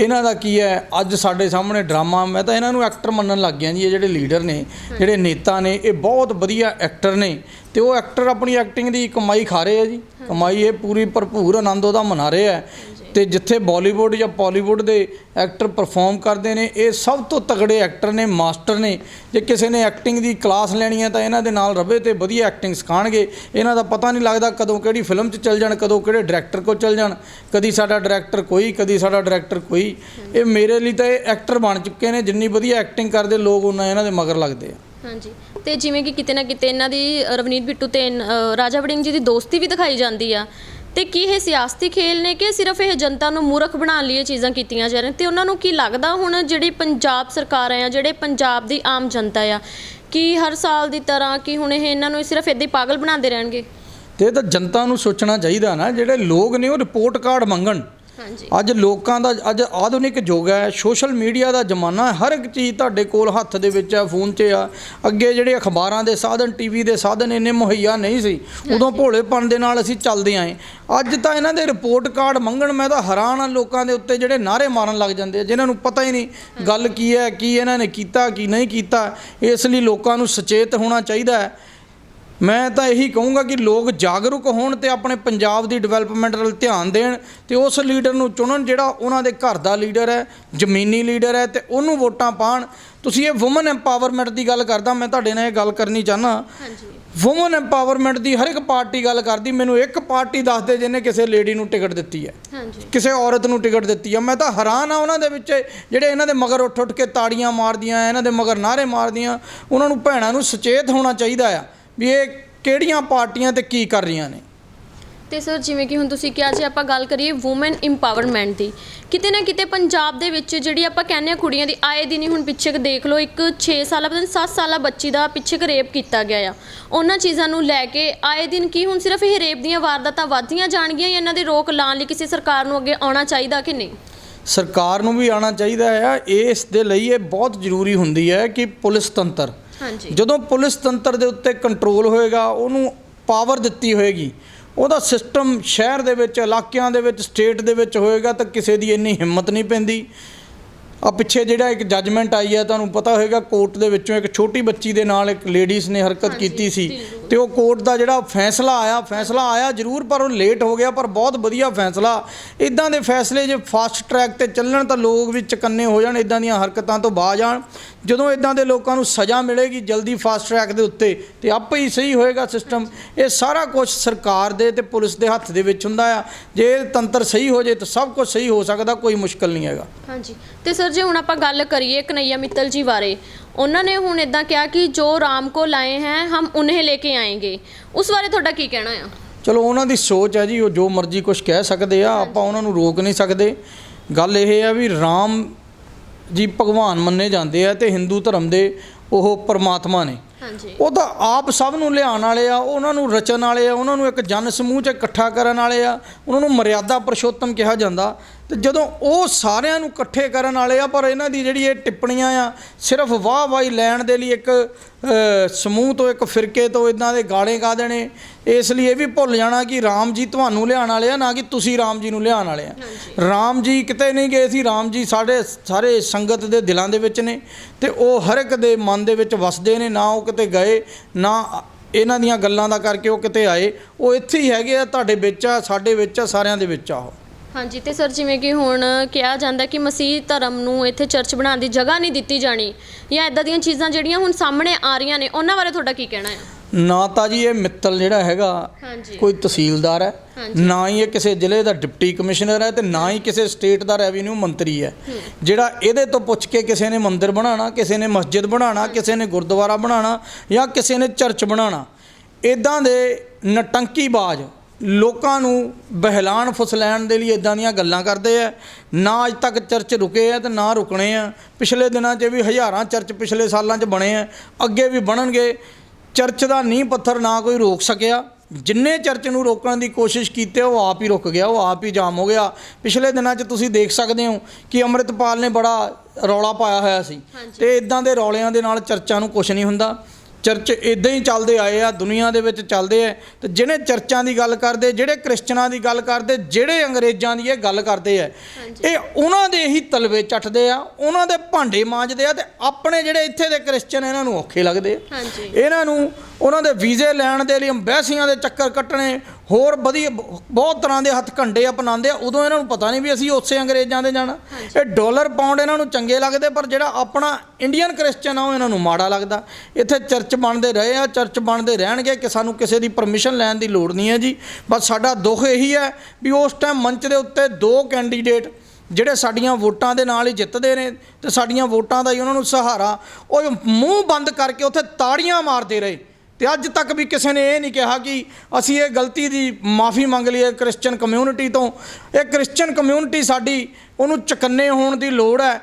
ਇਹਨਾਂ ਦਾ ਕੀ ਹੈ ਅੱਜ ਸਾਡੇ ਸਾਹਮਣੇ ਡਰਾਮਾ ਮੈਂ ਤਾਂ ਇਹਨਾਂ ਨੂੰ ਐਕਟਰ ਮੰਨਣ ਲੱਗ ਗਿਆ ਜੀ ਇਹ ਜਿਹੜੇ ਲੀਡਰ ਨੇ ਜਿਹੜੇ ਨੇਤਾ ਨੇ ਇਹ ਬਹੁਤ ਵਧੀਆ ਐਕਟਰ ਨੇ। ਤੇ ਉਹ ਐਕਟਰ ਆਪਣੀ ਐਕਟਿੰਗ ਦੀ ਕਮਾਈ ਖਾ ਰਹੇ ਆ ਜੀ। ਕਮਾਈ ਇਹ ਪੂਰੀ ਭਰਪੂਰ ਆਨੰਦ ਉਹਦਾ ਮਨਾ ਰਹੇ ਆ ਤੇ ਜਿੱਥੇ ਬਾਲੀਵੁੱਡ ਜਾਂ ਪਾਲੀਵੁੱਡ ਦੇ ਐਕਟਰ ਪਰਫਾਰਮ ਕਰਦੇ ਨੇ, ਇਹ ਸਭ ਤੋਂ ਤਗੜੇ ਐਕਟਰ ਨੇ, ਮਾਸਟਰ ਨੇ। ਜੇ ਕਿਸੇ ਨੇ ਐਕਟਿੰਗ ਦੀ ਕਲਾਸ ਲੈਣੀ ਹੈ ਤਾਂ ਇਹਨਾਂ ਦੇ ਨਾਲ ਰਵੇ ਤੇ ਵਧੀਆ ਐਕਟਿੰਗ ਸਿਖਾਣਗੇ ਇਹਨਾਂ ਦਾ ਪਤਾ ਨਹੀਂ ਲੱਗਦਾ ਕਦੋਂ ਕਿਹੜੀ ਫਿਲਮ 'ਚ ਚੱਲ ਜਾਣ, ਕਦੋਂ ਕਿਹੜੇ ਡਾਇਰੈਕਟਰ ਕੋਲ ਚੱਲ ਜਾਣ। ਕਦੀ ਸਾਡਾ ਡਾਇਰੈਕਟਰ ਕੋਈ, ਕਦੀ ਸਾਡਾ ਡਾਇਰੈਕਟਰ ਕੋਈ। ਇਹ ਮੇਰੇ ਲਈ ਤਾਂ ਇਹ ਐਕਟਰ ਬਣ ਚੁੱਕੇ ਨੇ, ਜਿੰਨੀ ਵਧੀਆ ਐਕਟਿੰਗ ਕਰਦੇ ਲੋਕ, ਉਹਨਾਂ ਇਹਨਾਂ ਦੇ ਮਗਰ ਲੱਗਦੇ ਆ। ਹਾਂਜੀ। ਤੇ ਜਿਵੇਂ ਕਿ ਕਿਤੇ ਨਾ ਕਿਤੇ ਇਹਨਾਂ ਦੀ ਰਵਨੀਤ ਬਿੱਟੂ ਤੇ ਰਾਜਾ ਵੜਿੰਗ ਜੀ ਦੀ ਦੋਸਤੀ ਵੀ ਦਿਖਾਈ ਜਾਂਦੀ ਆ। ਤੇ ਕੀ ਇਹ ਸਿਆਸਤੀ ਖੇਲ ਨੇ ਕਿ ਸਿਰਫ ਇਹ ਜਨਤਾ ਨੂੰ ਮੂਰਖ ਬਣਾਉਣ ਲਈ ਇਹ ਚੀਜ਼ਾਂ ਕੀਤੀਆਂ ਜਾ ਰਹੀਆਂ ਤੇ ਉਹਨਾਂ ਨੂੰ ਕੀ ਲੱਗਦਾ ਹੁਣ ਜਿਹੜੀ ਪੰਜਾਬ ਸਰਕਾਰ ਆ ਜਿਹੜੇ ਪੰਜਾਬ ਦੀ ਆਮ ਜਨਤਾ ਆ, ਕੀ ਹਰ ਸਾਲ ਦੀ ਤਰ੍ਹਾਂ ਕਿ ਹੁਣ ਇਹ ਇਹਨਾਂ ਨੂੰ ਸਿਰਫ ਇਦਾਂ ਹੀ ਪਾਗਲ ਬਣਾਉਂਦੇ ਰਹਿਣਗੇ? ਤੇ ਇਹ ਤਾਂ ਜਨਤਾ ਨੂੰ ਸੋਚਣਾ ਚਾਹੀਦਾ ਨਾ, ਜਿਹੜੇ ਲੋਕ ਨੇ ਉਹ ਰਿਪੋਰਟ ਕਾਰਡ ਮੰਗਣ। ਹਾਂਜੀ। ਅੱਜ ਲੋਕਾਂ ਦਾ ਅੱਜ ਆਧੁਨਿਕ ਯੁੱਗ ਹੈ ਸੋਸ਼ਲ ਮੀਡੀਆ ਦਾ ਜ਼ਮਾਨਾ ਹੈ ਹਰ ਇੱਕ ਚੀਜ਼ ਤੁਹਾਡੇ ਕੋਲ ਹੱਥ ਦੇ ਵਿੱਚ ਹੈ ਫੋਨ 'ਚ ਆ। ਅੱਗੇ ਜਿਹੜੇ ਅਖਬਾਰਾਂ ਦੇ ਸਾਧਨ ਟੀਵੀ ਦੇ ਸਾਧਨ ਇੰਨੇ ਮੁਹੱਈਆ ਨਹੀਂ ਸੀ ਉਦੋਂ ਭੋਲੇਪਣ ਦੇ ਨਾਲ ਅਸੀਂ ਚੱਲਦੇ ਆਏ। ਅੱਜ ਤਾਂ ਇਹਨਾਂ ਦੇ ਰਿਪੋਰਟ ਕਾਰਡ ਮੰਗਣ ਮੈਂ ਤਾਂ ਹੈਰਾਨ ਆ ਲੋਕਾਂ ਦੇ ਉੱਤੇ ਜਿਹੜੇ ਨਾਰੇ ਮਾਰਨ ਲੱਗ ਜਾਂਦੇ ਆ ਜਿਨ੍ਹਾਂ ਨੂੰ ਪਤਾ ਹੀ ਨਹੀਂ ਗੱਲ ਕੀ ਹੈ ਕੀ ਇਹਨਾਂ ਨੇ ਕੀਤਾ ਕੀ ਨਹੀਂ ਕੀਤਾ। ਇਸ ਲਈ ਲੋਕਾਂ ਨੂੰ ਸੁਚੇਤ ਹੋਣਾ ਚਾਹੀਦਾ ਹੈ। ਮੈਂ ਤਾਂ ਇਹੀ ਕਹੂੰਗਾ ਕਿ ਲੋਕ ਜਾਗਰੂਕ ਹੋਣ ਤੇ ਆਪਣੇ ਪੰਜਾਬ ਦੀ ਡਿਵੈਲਪਮੈਂਟ ਵੱਲ ਧਿਆਨ ਦੇਣ ਤੇ ਉਸ ਲੀਡਰ ਨੂੰ ਚੁਣਨ ਜਿਹੜਾ ਉਹਨਾਂ ਦੇ ਘਰ ਦਾ ਲੀਡਰ ਹੈ ਜ਼ਮੀਨੀ ਲੀਡਰ ਹੈ ਤੇ ਉਹਨੂੰ ਵੋਟਾਂ ਪਾਣ। ਤੁਸੀਂ ਇਹ ਔਮਨ ਐਮਪਾਵਰਮੈਂਟ ਦੀ ਗੱਲ ਕਰਦਾ ਮੈਂ ਤੁਹਾਡੇ ਨਾਲ ਇਹ ਗੱਲ ਕਰਨੀ ਚਾਹਨਾ ਹਾਂਜੀ। ਔਮਨ ਐਮਪਾਵਰਮੈਂਟ ਦੀ ਹਰ ਇੱਕ ਪਾਰਟੀ ਗੱਲ ਕਰਦੀ ਮੈਨੂੰ ਇੱਕ ਪਾਰਟੀ ਦੱਸ ਦੇ ਜਿਹਨੇ ਕਿਸੇ ਲੇਡੀ ਨੂੰ ਟਿਕਟ ਦਿੱਤੀ ਹੈ। ਹਾਂਜੀ। ਕਿਸੇ ਔਰਤ ਨੂੰ ਟਿਕਟ ਦਿੱਤੀ ਆ ਮੈਂ ਤਾਂ ਹੈਰਾਨ ਆ ਉਹਨਾਂ ਦੇ ਵਿੱਚ ਜਿਹੜੇ ਇਹਨਾਂ ਦੇ ਮਗਰ ਉੱਠ ਉੱਠ ਕੇ ਤਾੜੀਆਂ ਮਾਰਦੀਆਂ ਇਹਨਾਂ ਦੇ ਮਗਰ ਨਾਰੇ ਮਾਰਦੀਆਂ ਉਹਨਾਂ ਨੂੰ ਭੈਣਾਂ ਨੂੰ ਸੁਚੇਤ ਹੋਣਾ ਚਾਹੀਦਾ ਆ। ਵੀ ਇਹ ਕਿਹੜੀਆਂ ਪਾਰਟੀਆਂ ਤੇ ਕੀ ਕਰ ਰਹੀਆਂ ਨੇ? ਤੇ ਸਰ ਜਿਵੇਂ ਕਿ ਹੁਣ ਤੁਸੀਂ ਕਿਹਾ ਜੇ ਆਪਾਂ ਗੱਲ ਕਰੀਏ ਔਮਨ ਇੰਪਾਵਰਮੈਂਟ ਦੀ ਕਿਤੇ ਨਾ ਕਿਤੇ ਪੰਜਾਬ ਦੇ ਵਿੱਚ ਜਿਹੜੀ ਆਪਾਂ ਕਹਿੰਦੇ ਆ ਕੁੜੀਆਂ ਦੀ ਆਏ ਦਿਨ ਹੀ ਹੁਣ ਪਿੱਛੇ ਕੁ ਦੇਖ ਲਓ ਇੱਕ 6 ਸਾਲਾ ਪਤਾ ਨਹੀਂ 7 ਸਾਲਾ ਬੱਚੀ ਦਾ ਪਿੱਛੇ ਕੁ ਰੇਪ ਕੀਤਾ ਗਿਆ ਆ। ਉਹਨਾਂ ਚੀਜ਼ਾਂ ਨੂੰ ਲੈ ਕੇ ਆਏ ਦਿਨ ਕੀ ਹੁਣ ਸਿਰਫ ਇਹ ਰੇਪ ਦੀਆਂ ਵਾਰਦਾਤਾਂ ਵੱਧਦੀਆਂ ਜਾਣਗੀਆਂ ਜਾਂ ਇਹਨਾਂ ਦੀ ਰੋਕ ਲਾਉਣ ਲਈ ਕਿਸੇ ਸਰਕਾਰ ਨੂੰ ਅੱਗੇ ਆਉਣਾ ਚਾਹੀਦਾ ਕਿ ਨਹੀਂ? ਸਰਕਾਰ ਨੂੰ ਵੀ ਆਉਣਾ ਚਾਹੀਦਾ ਆ। ਇਸ ਦੇ ਲਈ ਇਹ ਬਹੁਤ ਜ਼ਰੂਰੀ ਹੁੰਦੀ ਹੈ ਕਿ ਪੁਲਿਸ ਤੰਤਰ ਜਦੋਂ ਪੁਲਿਸ ਤੰਤਰ ਦੇ ਉੱਤੇ ਕੰਟਰੋਲ ਹੋਏਗਾ ਉਹਨੂੰ ਪਾਵਰ ਦਿੱਤੀ ਹੋਏਗੀ ਉਹਦਾ ਸਿਸਟਮ ਸ਼ਹਿਰ ਦੇ ਵਿੱਚ ਇਲਾਕਿਆਂ ਦੇ ਵਿੱਚ ਸਟੇਟ ਦੇ ਵਿੱਚ ਹੋਏਗਾ ਤਾਂ ਕਿਸੇ ਦੀ ਇੰਨੀ ਹਿੰਮਤ ਨਹੀਂ ਪੈਂਦੀ। ਆ ਪਿੱਛੇ ਜਿਹੜਾ ਇੱਕ ਜੱਜਮੈਂਟ ਆਈ ਹੈ ਤੁਹਾਨੂੰ ਪਤਾ ਹੋਏਗਾ ਕੋਰਟ ਦੇ ਵਿੱਚੋਂ ਇੱਕ ਛੋਟੀ ਬੱਚੀ ਦੇ ਨਾਲ ਇੱਕ ਲੇਡੀਜ਼ ਨੇ ਹਰਕਤ ਕੀਤੀ ਸੀ। ਤੇ ਉਹ ਕੋਰਟ ਦਾ ਜਿਹੜਾ ਫੈਸਲਾ ਆਇਆ ਫੈਸਲਾ ਆਇਆ ਜ਼ਰੂਰ, ਪਰ ਉਹ ਲੇਟ ਹੋ ਗਿਆ, ਪਰ ਬਹੁਤ ਵਧੀਆ ਫੈਸਲਾ। ਇਦਾਂ ਦੇ ਫੈਸਲੇ ਜੇ ਫਾਸਟ ਟਰੈਕ ਤੇ ਚੱਲਣ ਤਾਂ ਲੋਕ ਵੀ ਚਕੰਨੇ ਹੋ ਜਾਣ ਇਦਾਂ ਦੀਆਂ ਹਰਕਤਾਂ ਤੋਂ ਬਾਜ ਆਣ ਜਦੋਂ ਇਦਾਂ ਦੇ ਲੋਕਾਂ ਨੂੰ ਸਜ਼ਾ ਮਿਲੇਗੀ ਜਲਦੀ ਫਾਸਟ ਟਰੈਕ ਦੇ ਉੱਤੇ, ਤੇ ਆਪੇ ਹੀ ਸਹੀ ਹੋਏਗਾ ਸਿਸਟਮ ਇਹ ਸਾਰਾ ਕੁਝ ਸਰਕਾਰ ਦੇ ਤੇ ਪੁਲਿਸ ਦੇ ਹੱਥ ਦੇ ਵਿੱਚ ਹੁੰਦਾ ਆ। ਜੇ ਤੰਤਰ ਸਹੀ ਹੋ ਜੇ ਤਾਂ ਸਭ ਕੁਝ ਸਹੀ ਹੋ ਸਕਦਾ, ਕੋਈ ਮੁਸ਼ਕਲ ਨਹੀਂ ਹੈਗਾ। ਹਾਂਜੀ। ਤੇ ਸਰ, ਜੇ ਹੁਣ ਆਪਾਂ ਗੱਲ ਕਰੀਏ ਕਨਈਆ ਮਿੱਤਲ ਜੀ ਬਾਰੇ ਉਹਨਾਂ ਨੇ ਹੁਣ ਇਦਾਂ ਕਿਹਾ ਕਿ ਜੋ ਰਾਮ ਕੋ ਲਾਏ ਹੈ ਹਮ ਉन्हें ਲੈ ਕੇ ਆਏਂਗੇ। ਉਸ ਬਾਰੇ ਤੁਹਾਡਾ ਕੀ ਕਹਿਣਾ ਆ? ਚਲੋ ਉਹਨਾਂ ਦੀ ਸੋਚ ਹੈ ਜੀ ਉਹ ਜੋ ਮਰਜ਼ੀ ਕੁਝ ਕਹਿ ਸਕਦੇ ਆ ਆਪਾਂ ਉਹਨਾਂ ਨੂੰ ਰੋਕ ਨਹੀਂ ਸਕਦੇ। ਗੱਲ ਇਹ ਆ ਵੀ ਰਾਮ ਜੀ ਭਗਵਾਨ ਮੰਨੇ ਜਾਂਦੇ ਆ ਤੇ ਹਿੰਦੂ ਧਰਮ ਦੇ ਉਹ ਪਰਮਾਤਮਾ ਨੇ। ਹਾਂਜੀ। ਉਹ ਤਾਂ ਆਪ ਸਭ ਨੂੰ ਲਿਆਉਣ ਵਾਲੇ ਆ ਉਹਨਾਂ ਨੂੰ ਰਚਣ ਵਾਲੇ ਆ ਉਹਨਾਂ ਨੂੰ ਇੱਕ ਜਨ ਸਮੂਹ 'ਚ ਇਕੱਠਾ ਕਰਨ ਵਾਲੇ ਆ ਉਹਨਾਂ ਨੂੰ ਮਰਿਆਦਾ ਪੁਰਸ਼ੋਤਮ ਕਿਹਾ ਜਾਂਦਾ। ਤੇ ਜਦੋਂ ਉਹ ਸਾਰਿਆਂ ਨੂੰ ਇਕੱਠੇ ਕਰਨ ਵਾਲੇ ਆ ਪਰ ਇਹਨਾਂ ਦੀ ਜਿਹੜੀ ਇਹ ਟਿੱਪਣੀਆਂ ਆ ਸਿਰਫ ਵਾਹ ਵਾਹੀ ਲੈਣ ਦੇ ਲਈ ਇੱਕ ਸਮੂਹ ਤੋਂ ਇੱਕ ਫਿਰਕੇ ਤੋਂ ਇਦਾਂ ਦੇ ਗਾਲੇ ਗਾ ਦੇਣੇ। ਇਸ ਲਈ ਇਹ ਵੀ ਭੁੱਲ ਜਾਣਾ ਕਿ ਰਾਮ ਜੀ ਤੁਹਾਨੂੰ ਲਿਆਉਣ ਵਾਲੇ ਆ ਨਾ ਕਿ ਤੁਸੀਂ ਰਾਮ ਜੀ ਨੂੰ ਲਿਆਉਣ ਵਾਲੇ ਆ। ਰਾਮ ਜੀ ਕਿਤੇ ਨਹੀਂ ਗਏ ਸੀ ਰਾਮ ਜੀ ਸਾਡੇ ਸਾਰੇ ਸੰਗਤ ਦੇ ਦਿਲਾਂ ਦੇ ਵਿੱਚ ਨੇ ਤੇ ਉਹ ਹਰ ਇੱਕ ਦੇ ਮਨ ਦੇ ਵਿੱਚ ਵਸਦੇ ਨੇ ਨਾ ਉਹ ਕਿਤੇ ਗਏ ਨਾ ਇਹਨਾਂ ਦੀਆਂ ਗੱਲਾਂ ਦਾ ਕਰਕੇ ਉਹ ਕਿਤੇ ਆਏ। ਉਹ ਇੱਥੇ ਹੀ ਹੈਗੇ ਆ ਤੁਹਾਡੇ ਵਿੱਚ ਆ ਸਾਡੇ ਵਿੱਚ ਆ ਸਾਰਿਆਂ ਦੇ ਵਿੱਚ ਆ ਉਹ। ਹਾਂਜੀ ਤੇ ਸਰ ਜਿਵੇਂ ਕਿ ਹੁਣ ਕਿਹਾ ਜਾਂਦਾ ਕਿ ਮਸੀਹ ਧਰਮ ਨੂੰ ਇੱਥੇ ਚਰਚ ਬਣਾਉਣ ਦੀ ਜਗ੍ਹਾ ਨਹੀਂ ਦਿੱਤੀ ਜਾਣੀ ਜਾਂ ਇਦਾਂ ਦੀਆਂ ਚੀਜ਼ਾਂ ਜਿਹੜੀਆਂ ਹੁਣ ਸਾਹਮਣੇ ਆ ਰਹੀਆਂ ਨੇ ਉਹਨਾਂ ਬਾਰੇ ਤੁਹਾਡਾ ਕੀ ਕਹਿਣਾ ਹੈ? ਨਾ ਤਾਂ ਜੀ ਇਹ ਮਿੱਤਲ ਜਿਹੜਾ ਹੈਗਾ ਹਾਂਜੀ। ਕੋਈ ਤਹਿਸੀਲਦਾਰ ਹੈ। ਨਾ ਹੀ ਇਹ ਕਿਸੇ ਜ਼ਿਲ੍ਹੇ ਦਾ ਡਿਪਟੀ ਕਮਿਸ਼ਨਰ ਹੈ ਤੇ ਨਾ ਹੀ ਕਿਸੇ ਸਟੇਟ ਦਾ ਰੈਵਨਿਊ ਮੰਤਰੀ ਹੈ। ਜਿਹੜਾ ਇਹਦੇ ਤੋਂ ਪੁੱਛ ਕੇ ਕਿਸੇ ਨੇ ਮੰਦਿਰ ਬਣਾਉਣਾ ਕਿਸੇ ਨੇ ਮਸਜਿਦ ਬਣਾਉਣਾ ਕਿਸੇ ਨੇ ਗੁਰਦੁਆਰਾ ਬਣਾਉਣਾ ਜਾਂ ਕਿਸੇ ਨੇ ਚਰਚ ਬਣਾਉਣਾ ਇਦਾਂ ਦੇ ਨਟੰਕੀਬਾਜ਼ ਲੋਕਾਂ ਨੂੰ ਬਹਿਲਾਣ ਫੁਸਲੈਣ ਦੇ ਲਈ ਇਦਾਂ ਦੀਆਂ ਗੱਲਾਂ ਕਰਦੇ ਆ। ਨਾ ਅੱਜ ਤੱਕ ਚਰਚ ਰੁਕੇ ਆ ਤੇ ਨਾ ਰੁਕਣੇ ਆ। ਪਿਛਲੇ ਦਿਨਾਂ 'ਚ ਵੀ ਹਜ਼ਾਰਾਂ ਚਰਚ ਪਿਛਲੇ ਸਾਲਾਂ 'ਚ ਬਣੇ ਆ। ਅੱਗੇ ਵੀ ਬਣਨਗੇ। ਚਰਚ ਦਾ ਨੀਂਹ ਪੱਥਰ ਨਾ ਕੋਈ ਰੋਕ ਸਕਿਆ। ਜਿੰਨੇ ਚਰਚ ਨੂੰ ਰੋਕਣ ਦੀ ਕੋਸ਼ਿਸ਼ ਕੀਤੀ ਉਹ ਆਪ ਹੀ ਰੁਕ ਗਿਆ ਉਹ ਆਪ ਹੀ ਜਾਮ ਹੋ ਗਿਆ। ਪਿਛਲੇ ਦਿਨਾਂ 'ਚ ਤੁਸੀਂ ਦੇਖ ਸਕਦੇ ਹੋ ਕਿ ਅੰਮ੍ਰਿਤਪਾਲ ਨੇ ਬੜਾ ਰੌਲਾ ਪਾਇਆ ਹੋਇਆ ਸੀ। ਤੇ ਇਦਾਂ ਦੇ ਰੌਲਿਆਂ ਦੇ ਨਾਲ ਚਰਚਾਂ ਨੂੰ ਕੁਝ ਨਹੀਂ ਹੁੰਦਾ। ਚਰਚ ਇਦਾਂ ਹੀ ਚੱਲਦੇ ਆਏ ਆ ਦੁਨੀਆ ਦੇ ਵਿੱਚ ਚੱਲਦੇ ਆ। ਤੇ ਜਿਹੜੇ ਚਰਚਾਂ ਦੀ ਗੱਲ ਕਰਦੇ ਜਿਹੜੇ ਕ੍ਰਿਸਚਨਾਂ ਦੀ ਗੱਲ ਕਰਦੇ ਜਿਹੜੇ ਅੰਗਰੇਜ਼ਾਂ ਦੀ ਇਹ ਗੱਲ ਕਰਦੇ ਆ ਇਹ ਉਹਨਾਂ ਦੇ ਹੀ ਤਲਵੇ ਚੱਟਦੇ ਆ ਉਹਨਾਂ ਦੇ ਭਾਂਡੇ ਮਾਂਜਦੇ ਆ ਤੇ ਆਪਣੇ ਜਿਹੜੇ ਇੱਥੇ ਦੇ ਕ੍ਰਿਸਚਨ ਇਹਨਾਂ ਨੂੰ ਔਖੇ ਲੱਗਦੇ ਆ। ਇਹਨਾਂ ਨੂੰ ਉਹਨਾਂ ਦੇ ਵੀਜ਼ੇ ਲੈਣ ਦੇ ਲਈ ਅੰਬੈਸੀਆਂ ਦੇ ਚੱਕਰ ਕੱਟਣੇ ਹੋਰ ਵਧੀਆ ਬਹੁਤ ਤਰ੍ਹਾਂ ਦੇ ਹੱਥ ਘੰਡੇ ਅਪਣਾਉਂਦੇ ਆ ਉਦੋਂ ਇਹਨਾਂ ਨੂੰ ਪਤਾ ਨਹੀਂ ਵੀ ਅਸੀਂ ਉਸੇ ਅੰਗਰੇਜ਼ਾਂ ਦੇ ਜਾਣਾ। ਇਹ ਡਾਲਰ ਪਾਉਂਡ ਇਹਨਾਂ ਨੂੰ ਚੰਗੇ ਲੱਗਦੇ ਪਰ ਜਿਹੜਾ ਆਪਣਾ ਇੰਡੀਅਨ ਕ੍ਰਿਸਚਨ ਆ ਉਹ ਇਹਨਾਂ ਨੂੰ ਮਾੜਾ ਲੱਗਦਾ। ਇੱਥੇ ਚਰਚ ਬਣਦੇ ਰਹੇ ਆ ਚਰਚ ਬਣਦੇ ਰਹਿਣਗੇ ਕਿ ਸਾਨੂੰ ਕਿਸੇ ਦੀ ਪਰਮਿਸ਼ਨ ਲੈਣ ਦੀ ਲੋੜ ਨਹੀਂ ਹੈ ਜੀ। ਬਸ ਸਾਡਾ ਦੁੱਖ ਇਹੀ ਹੈ ਵੀ ਉਸ ਟਾਈਮ ਮੰਚ ਦੇ ਉੱਤੇ ਦੋ ਕੈਂਡੀਡੇਟ ਜਿਹੜੇ ਸਾਡੀਆਂ ਵੋਟਾਂ ਦੇ ਨਾਲ ਹੀ ਜਿੱਤਦੇ ਨੇ ਤੇ ਸਾਡੀਆਂ ਵੋਟਾਂ ਦਾ ਹੀ ਉਹਨਾਂ ਨੂੰ ਸਹਾਰਾ ਉਹ ਮੂੰਹ ਬੰਦ ਕਰਕੇ ਉੱਥੇ ਤਾੜੀਆਂ ਮਾਰਦੇ ਰਹੇ। ਤੇ ਅੱਜ ਤੱਕ ਵੀ ਕਿਸੇ ਨੇ ਇਹ ਨਹੀਂ ਕਿਹਾ ਕਿ ਅਸੀਂ ਇਹ ਗਲਤੀ ਦੀ ਮਾਫੀ ਮੰਗ ਲਈਏ ਹੈ ਕ੍ਰਿਸਚੀਅਨ ਕਮਿਊਨਿਟੀ ਤੋਂ। ਇਹ ਕ੍ਰਿਸਚੀਅਨ ਕਮਿਊਨਿਟੀ ਸਾਡੀ, ਉਹਨੂੰ ਚਕੰਨੇ ਹੋਣ ਦੀ ਲੋੜ ਹੈ,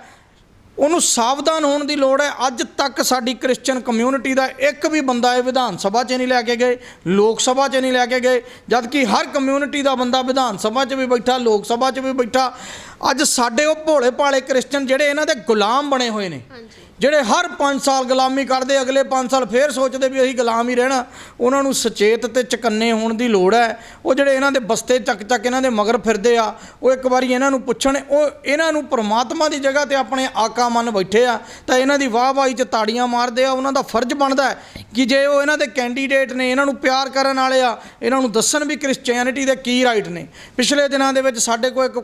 ਉਹਨੂੰ ਸਾਵਧਾਨ ਹੋਣ ਦੀ ਲੋੜ ਹੈ। ਅੱਜ ਤੱਕ ਸਾਡੀ ਕ੍ਰਿਸਚੀਅਨ ਕਮਿਊਨਿਟੀ ਦਾ ਇੱਕ ਵੀ ਬੰਦਾ ਇਹ ਵਿਧਾਨ ਸਭਾ 'ਚ ਨਹੀਂ ਲੈ ਕੇ ਗਏ, ਲੋਕ ਸਭਾ 'ਚ ਨਹੀਂ ਲੈ ਕੇ ਗਏ ਜਦ ਕਿ ਹਰ ਕਮਿਊਨਿਟੀ ਦਾ ਬੰਦਾ ਵਿਧਾਨ ਸਭਾ 'ਚ ਵੀ ਬੈਠਾ, ਲੋਕ ਸਭਾ 'ਚ ਵੀ ਬੈਠਾ। ਅੱਜ ਸਾਡੇ ਉਹ ਭੋਲੇ ਭਾਲੇ ਕ੍ਰਿਸਚੀਅਨ ਜਿਹੜੇ ਇਹਨਾਂ ਦੇ ਗੁਲਾਮ ਬਣੇ ਹੋਏ ਨੇ। ਜਿਹੜੇ ਹਰ 5 ਸਾਲ ਗੁਲਾਮੀ ਕਰਦੇ, ਅਗਲੇ 5 ਸਾਲ ਫੇਰ ਸੋਚਦੇ ਵੀ ਅਸੀਂ ਗੁਲਾਮ ਹੀ ਰਹਿਣਾ। ਉਹਨਾਂ ਨੂੰ ਸੁਚੇਤ ਤੇ ਚਕੰਨੇ ਹੋਣ ਦੀ ਲੋੜ ਹੈ। ਉਹ ਜਿਹੜੇ ਇਹਨਾਂ ਦੇ ਬਸਤੇ ਚੱਕ ਚੱਕ ਇਹਨਾਂ ਦੇ ਮਗਰ ਫਿਰਦੇ ਆ, ਉਹ ਇੱਕ ਵਾਰੀ ਇਹਨਾਂ ਨੂੰ ਪੁੱਛਣ, ਉਹ ਇਹਨਾਂ ਨੂੰ ਪ੍ਰਮਾਤਮਾ ਦੀ ਜਗ੍ਹਾ ਤੇ ਆਪਣੇ ਆਕਾ ਮੰਨ ਬੈਠੇ ਆ, ਤਾਂ ਇਹਨਾਂ ਦੀ ਵਾਹ-ਵਾਹੀ 'ਚ ਤਾੜੀਆਂ ਮਾਰਦੇ ਆ, ਉਹਨਾਂ ਦਾ ਫਰਜ਼ ਬਣਦਾ ਹੈ ਕਿ ਜੇ ਉਹ ਇਹਨਾਂ ਦੇ ਕੈਂਡੀਡੇਟ ਨੇ, ਇਹਨਾਂ ਨੂੰ ਪਿਆਰ ਕਰਨ ਵਾਲੇ ਆ, ਇਹਨਾਂ ਨੂੰ ਦੱਸਣ ਵੀ ਕ੍ਰਿਸਚੀਅਨਿਟੀ ਦੇ ਕੀ ਰਾਈਟ ਨੇ। ਪਿਛਲੇ ਦਿਨਾਂ ਦੇ ਵਿੱਚ ਸਾਡੇ ਕੋਲ ਇੱਕ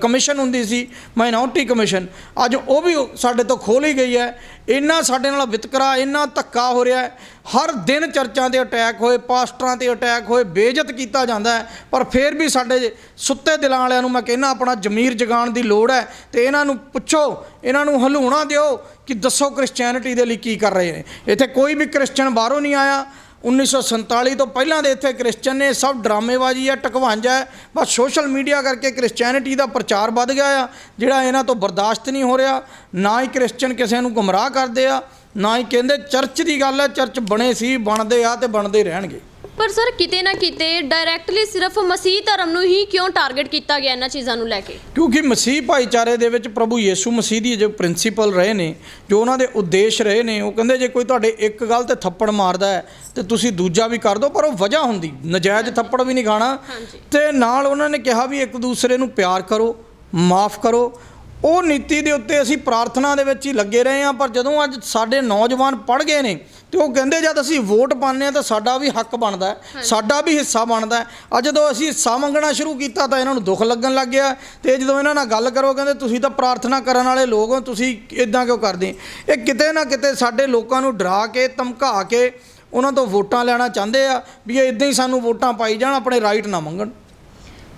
ਕਮਿਸ਼ਨ ਹੁੰਦੀ ਸੀ ਮਾਈਨੋਰਟੀ ਕਮਿਸ਼ਨ। ਅੱਜ ਉਹ ਵੀ ਸਾਡੇ ਤੋਂ ਖੋਲੀ ਗਈ ਹੈ। ਇੰਨਾ ਸਾਡੇ ਨਾਲ ਵਿਤਕਰਾ, ਇੰਨਾ ਧੱਕਾ ਹੋ ਰਿਹਾ ਹੈ। ਹਰ ਦਿਨ ਚਰਚਾਂ ਤੇ ਅਟੈਕ ਹੋਏ ਪਾਸਟਰਾਂ ਤੇ ਅਟੈਕ ਹੋਏ, ਬੇਇੱਜ਼ਤ ਕੀਤਾ ਜਾਂਦਾ ਹੈ। ਪਰ ਫਿਰ ਵੀ ਸਾਡੇ ਸੁੱਤੇ ਦਿਲਾਂ ਵਾਲਿਆਂ ਨੂੰ ਮੈਂ ਕਹਿੰਦਾ, ਆਪਣਾ ਜ਼ਮੀਰ ਜਗਾਉਣ ਦੀ ਲੋੜ ਹੈ। ਤੇ ਇਹਨਾਂ ਨੂੰ ਪੁੱਛੋ, ਇਹਨਾਂ ਨੂੰ ਹਲੂਣਾ ਦਿਓ ਕਿ ਦੱਸੋ ਕ੍ਰਿਸਚੀਅਨਿਟੀ ਦੇ ਲਈ ਕੀ ਕਰ ਰਹੇ ਨੇ। ਇੱਥੇ ਕੋਈ ਵੀ ਕ੍ਰਿਸਚੀਅਨ ਬਾਹਰੋਂ ਨਹੀਂ ਆਇਆ। 1947 ਤੋਂ ਪਹਿਲਾਂ ਦੇ ਇੱਥੇ ਕ੍ਰਿਸਚਨ ਨੇ, ਸਭ ਡਰਾਮੇਬਾਜ਼ੀ ਹੈ ਟਕਵਾਂਜ ਹੈ। ਬਸ ਸੋਸ਼ਲ ਮੀਡੀਆ ਕਰਕੇ ਕ੍ਰਿਸਚੀਅਨਿਟੀ ਦਾ ਪ੍ਰਚਾਰ ਵੱਧ ਗਿਆ ਆ, ਜਿਹੜਾ ਇਹਨਾਂ ਤੋਂ ਬਰਦਾਸ਼ਤ ਨਹੀਂ ਹੋ ਰਿਹਾ। ਨਾ ਹੀ ਕ੍ਰਿਸਚਨ ਕਿਸੇ ਨੂੰ ਗੁੰਮਰਾਹ ਕਰਦੇ ਆ, ਨਾ ਹੀ ਕਹਿੰਦੇ ਚਰਚ ਦੀ ਗੱਲ ਹੈ, ਚਰਚ ਬਣੇ ਸੀ, ਬਣਦੇ ਆ ਤੇ ਬਣਦੇ ਰਹਿਣਗੇ। ਪਰ ਸਰ ਕਿਤੇ ਨਾ ਕਿਤੇ ਡਾਇਰੈਕਟਲੀ ਸਿਰਫ ਮਸੀਹ ਧਰਮ ਨੂੰ ਹੀ ਕਿਉਂ ਟਾਰਗੇਟ ਕੀਤਾ ਗਿਆ ਇਹਨਾਂ ਚੀਜ਼ਾਂ ਨੂੰ ਲੈ ਕੇ? ਕਿਉਂਕਿ ਮਸੀਹ ਭਾਈਚਾਰੇ ਦੇ ਵਿੱਚ ਪ੍ਰਭੂ ਯੀਸ਼ੂ ਮਸੀਹ ਦੀ ਜੋ ਪ੍ਰਿੰਸੀਪਲ ਰਹੇ ਨੇ ਜੋ ਉਹਨਾਂ ਦੇ ਉਦੇਸ਼ ਰਹੇ ਨੇ ਉਹ ਕਹਿੰਦੇ ਜੇ ਕੋਈ ਤੁਹਾਡੇ ਇੱਕ ਗੱਲ ਤੇ ਥੱਪੜ ਮਾਰਦਾ ਹੈ ਤੇ ਤੁਸੀਂ ਦੂਜਾ ਵੀ ਕਰ ਦਿਓ ਪਰ ਉਹ ਵਜ੍ਹਾ ਹੁੰਦੀ ਨਜਾਇਜ਼ ਥੱਪੜ ਵੀ ਨਹੀਂ ਖਾਣਾ। ਤੇ ਨਾਲ ਉਹਨਾਂ ਨੇ ਕਿਹਾ ਵੀ ਇੱਕ ਦੂਸਰੇ ਨੂੰ ਪਿਆਰ ਕਰੋ ਮਾਫ ਕਰੋ। ਉਹ ਨੀਤੀ ਦੇ ਉੱਤੇ ਅਸੀਂ ਪ੍ਰਾਰਥਨਾ ਦੇ ਵਿੱਚ ਹੀ ਲੱਗੇ ਰਹੇ ਹਾਂ ਪਰ ਜਦੋਂ ਅੱਜ ਸਾਡੇ ਨੌਜਵਾਨ ਪੜ ਗਏ ਨੇ ਤੇ ਉਹ ਕਹਿੰਦੇ ਜਦ ਅਸੀਂ ਵੋਟ ਪਾਉਂਦੇ ਆ ਤਾਂ ਸਾਡਾ ਵੀ ਹੱਕ ਬਣਦਾ ਸਾਡਾ ਵੀ ਹਿੱਸਾ ਬਣਦਾ ਅੱਜ ਜਦੋਂ ਅਸੀਂ ਹਿੱਸਾ ਮੰਗਣਾ ਸ਼ੁਰੂ ਕੀਤਾ ਤਾਂ ਇਹਨਾਂ ਨੂੰ ਦੁੱਖ ਲੱਗਣ ਲੱਗ ਗਿਆ ਤੇ ਜਦੋਂ ਇਹਨਾਂ ਨਾਲ ਗੱਲ ਕਰੋ ਕਹਿੰਦੇ ਤੁਸੀਂ ਤਾਂ ਪ੍ਰਾਰਥਨਾ ਕਰਨ ਵਾਲੇ ਲੋਕ ਹੋ ਤੁਸੀਂ ਇਦਾਂ ਕਿਉਂ ਕਰਦੇ? ਇਹ ਕਿਤੇ ਨਾ ਕਿਤੇ ਸਾਡੇ ਲੋਕਾਂ ਨੂੰ ਡਰਾ ਕੇ ਧਮਕਾ ਕੇ ਉਹਨਾਂ ਤੋਂ ਵੋਟਾਂ ਲੈਣਾ ਚਾਹੁੰਦੇ ਆ ਵੀ ਇਹ ਇਦਾਂ ਹੀ ਸਾਨੂੰ ਵੋਟਾਂ ਪਾਈ ਜਾਣ ਆਪਣੇ ਰਾਈਟ ਨਾ ਮੰਗਣ।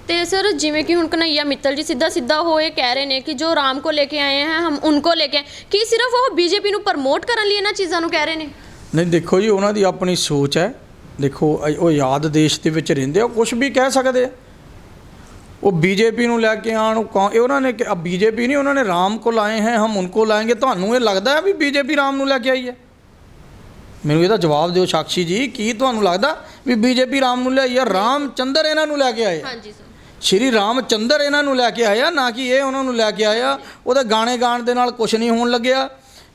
ਤੇ ਸਰ ਜਿਵੇਂ ਕਿ ਹੁਣ ਕਨਈਆ ਮਿੱਤਲ ਜੀ ਸਿੱਧਾ ਸਿੱਧਾ ਹੋ ਇਹ ਕਹਿ ਰਹੇ ਨੇ ਕਿ ਜੋ ਰਾਮ ਕੋ ਲੈ ਕੇ ਆਏ ਹਨ ਹਮ ਉਨਕੋ ਲੈ ਕੇ ਕਿ ਸਿਰਫ ਉਹ ਬੀਜੇਪੀ ਨੂੰ ਪ੍ਰਮੋਟ ਕਰਨ ਲਈ ਇਹਨਾਂ ਚੀਜ਼ਾਂ ਨੂੰ ਕਹਿ ਰਹੇ ਨੇ? ਨਹੀਂ ਦੇਖੋ ਜੀ ਉਹਨਾਂ ਦੀ ਆਪਣੀ ਸੋਚ ਹੈ। ਦੇਖੋ ਉਹ ਯਾਦ ਦੇਸ਼ ਦੇ ਵਿੱਚ ਰਹਿੰਦੇ ਆ ਕੁਝ ਵੀ ਕਹਿ ਸਕਦੇ ਆ। ਉਹ ਬੀਜੇਪੀ ਨੂੰ ਲੈ ਕੇ ਆਣ ਇਹ ਉਹਨਾਂ ਨੇ ਬੀਜੇਪੀ ਨਹੀਂ ਉਹਨਾਂ ਨੇ ਰਾਮ ਕੋ ਲਾਏ ਹੈ ਹਮ ਉਨਕੋ ਲਾਏਗੇ ਤੁਹਾਨੂੰ ਇਹ ਲੱਗਦਾ ਹੈ ਵੀ ਬੀਜੇਪੀ ਰਾਮ ਨੂੰ ਲੈ ਕੇ ਆਈ ਹੈ? ਮੈਨੂੰ ਇਹਦਾ ਜਵਾਬ ਦਿਓ ਸਾਖੀ ਜੀ ਕੀ ਤੁਹਾਨੂੰ ਲੱਗਦਾ ਵੀ ਬੀਜੇਪੀ ਰਾਮ ਨੂੰ ਲਿਆਈ ਹੈ? ਰਾਮ ਚੰਦਰ ਇਹਨਾਂ ਨੂੰ ਲੈ ਕੇ ਆਏ ਹਾਂਜੀ ਸਰ। ਸ਼੍ਰੀ ਰਾਮ ਚੰਦਰ ਇਹਨਾਂ ਨੂੰ ਲੈ ਕੇ ਆਇਆ ਨਾ ਕਿ ਇਹ ਉਹਨਾਂ ਨੂੰ ਲੈ ਕੇ ਆਇਆ। ਉਹਦੇ ਗਾਣੇ ਗਾਣ ਦੇ ਨਾਲ ਕੁਝ ਨਹੀਂ ਹੋਣ ਲੱਗਿਆ।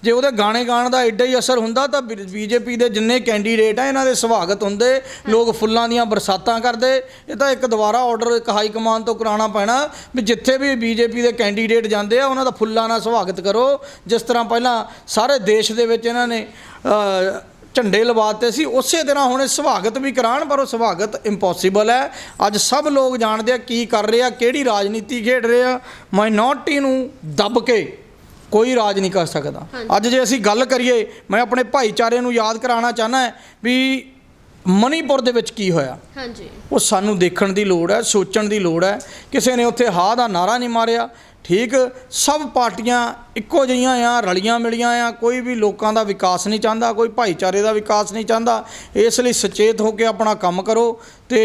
ਜੇ ਉਹਦੇ ਗਾਣੇ ਗਾਣ ਦਾ ਐਡਾ ਹੀ ਅਸਰ ਹੁੰਦਾ ਤਾਂ ਬੀਜੇਪੀ ਦੇ ਜਿੰਨੇ ਕੈਂਡੀਡੇਟ ਆ ਇਹਨਾਂ ਦੇ ਸਵਾਗਤ ਹੁੰਦੇ। ਲੋਕ ਫੁੱਲਾਂ ਦੀਆਂ ਬਰਸਾਤਾਂ ਕਰਦੇ। ਇਹ ਤਾਂ ਇੱਕ ਦੁਬਾਰਾ ਆਰਡਰ ਇੱਕ ਹਾਈ ਕਮਾਨ ਤੋਂ ਕਰਾਉਣਾ ਪੈਣਾ ਵੀ ਜਿੱਥੇ ਵੀ ਬੀਜੇਪੀ ਦੇ ਕੈਂਡੀਡੇਟ ਜਾਂਦੇ ਆ ਉਹਨਾਂ ਦਾ ਫੁੱਲਾਂ ਨਾਲ ਸਵਾਗਤ ਕਰੋ। ਜਿਸ ਤਰ੍ਹਾਂ ਪਹਿਲਾਂ ਸਾਰੇ ਦੇਸ਼ ਦੇ ਵਿੱਚ ਇਹਨਾਂ ਨੇ ਝੰਡੇ ਲਵਾਤੇ ਸੀ ਉਸੇ ਤਰ੍ਹਾਂ ਹੁਣ ਇਹ ਸਵਾਗਤ ਵੀ ਕਰਾਣ ਪਰ ਉਹ ਸਵਾਗਤ ਇੰਪੋਸੀਬਲ ਹੈ। ਅੱਜ ਸਭ ਲੋਕ ਜਾਣਦੇ ਆ ਕੀ ਕਰ ਰਹੇ ਆ ਕਿਹੜੀ ਰਾਜਨੀਤੀ ਖੇਡ ਰਹੇ ਆ। ਮਾਈਨੋਰਟੀ ਨੂੰ ਦੱਬ ਕੇ ਕੋਈ ਰਾਜ ਨਹੀਂ ਕਰ ਸਕਦਾ। ਅੱਜ ਜੇ ਅਸੀਂ ਗੱਲ ਕਰੀਏ ਮੈਂ ਆਪਣੇ ਭਾਈਚਾਰੇ ਨੂੰ ਯਾਦ ਕਰਾਉਣਾ ਚਾਹਨਾ ਹੈ ਵੀ ਮਣੀਪੁਰ ਦੇ ਵਿੱਚ ਕੀ ਹੋਇਆ। ਹਾਂਜੀ। ਉਹ ਸਾਨੂੰ ਦੇਖਣ ਦੀ ਲੋੜ ਹੈ ਸੋਚਣ ਦੀ ਲੋੜ ਹੈ। ਕਿਸੇ ਨੇ ਉੱਥੇ ਹਾਂ ਦਾ ਨਾਰਾ ਨਹੀਂ ਮਾਰਿਆ। ਠੀਕ ਸਭ ਪਾਰਟੀਆਂ ਇੱਕੋ ਜਿਹੀਆਂ ਆ ਰਲੀਆਂ ਮਿਲੀਆਂ ਆ। ਕੋਈ ਵੀ ਲੋਕਾਂ ਦਾ ਵਿਕਾਸ ਨਹੀਂ ਚਾਹੁੰਦਾ ਕੋਈ ਭਾਈਚਾਰੇ ਦਾ ਵਿਕਾਸ ਨਹੀਂ ਚਾਹੁੰਦਾ। ਇਸ ਲਈ ਸੁਚੇਤ ਹੋ ਕੇ ਆਪਣਾ ਕੰਮ ਕਰੋ ਤੇ